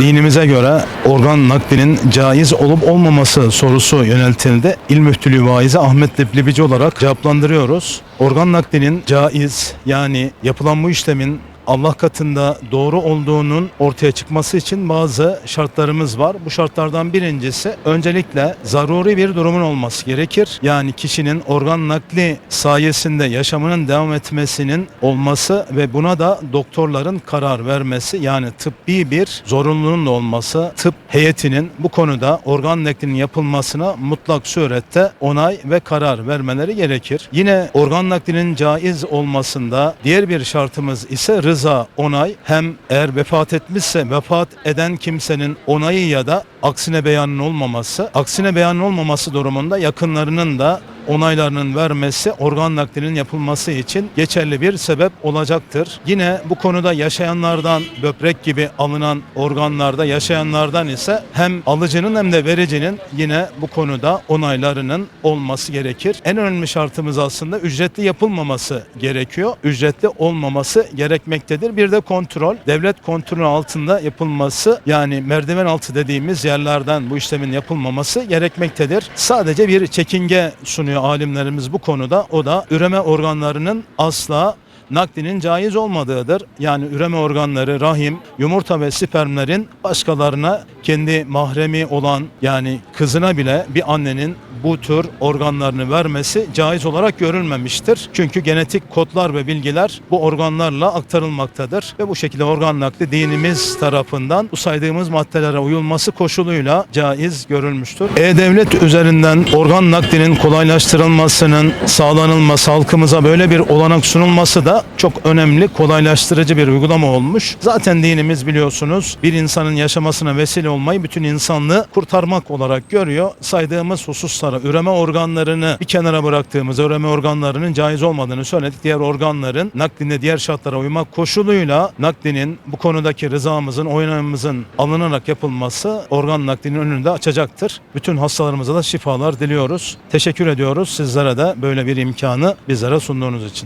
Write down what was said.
dinimize göre organ naklinin caiz olup olmaması sorusu yöneltildi. İl Müftülüğü Vaizi Ahmet Leblebici olarak cevaplandırıyoruz. Organ naklinin caiz yani yapılan bu işlemin Allah katında doğru olduğunun ortaya çıkması için bazı şartlarımız var. Bu şartlardan birincisi öncelikle zaruri bir durumun olması gerekir. Yani kişinin organ nakli sayesinde yaşamının devam etmesinin olması ve buna da doktorların karar vermesi yani tıbbi bir zorunluluğun da olması, tıp heyetinin bu konuda organ naklinin yapılmasına mutlak surette onay ve karar vermeleri gerekir. Yine organ naklinin caiz olmasında diğer bir şartımız ise rıza, onay. Hem eğer vefat etmişse vefat eden kimsenin onayı ya da aksine beyanın olmaması, aksine beyanın olmaması durumunda yakınlarının da onaylarının vermesi organ naklinin yapılması için geçerli bir sebep olacaktır. Yine bu konuda yaşayanlardan böbrek gibi alınan organlarda yaşayanlardan ise hem alıcının hem de vericinin yine bu konuda onaylarının olması gerekir. En önemli şartımız aslında ücretli yapılmaması gerekiyor. Ücretli olmaması gerekmektedir. Bir de kontrol, devlet kontrolü altında yapılması yani merdiven altı dediğimiz yerlerden bu işlemin yapılmaması gerekmektedir. Sadece bir çekinge sunuyor alimlerimiz bu konuda. O da üreme organlarının asla naklinin caiz olmadığıdır. Yani üreme organları, rahim, yumurta ve spermlerin başkalarına kendi mahremi olan yani kızına bile bir annenin bu tür organlarını vermesi caiz olarak görülmemiştir. Çünkü genetik kodlar ve bilgiler bu organlarla aktarılmaktadır ve bu şekilde organ nakli dinimiz tarafından bu saydığımız maddelere uyulması koşuluyla caiz görülmüştür. E-Devlet üzerinden organ naklinin kolaylaştırılmasının sağlanılması, halkımıza böyle bir olanak sunulması da çok önemli, kolaylaştırıcı bir uygulama olmuş. Zaten dinimiz biliyorsunuz bir insanın yaşamasına vesile olmayı bütün insanlığı kurtarmak olarak görüyor. Saydığımız hususlara üreme organlarını bir kenara bıraktığımız üreme organlarının caiz olmadığını söyledik. Diğer organların nakline diğer şartlara uymak koşuluyla naklinin bu konudaki rızamızın, oynamamızın alınarak yapılması organ naklinin önünü de açacaktır. Bütün hastalarımıza da şifalar diliyoruz. Teşekkür ediyoruz sizlere de böyle bir imkanı bizlere sunduğunuz için.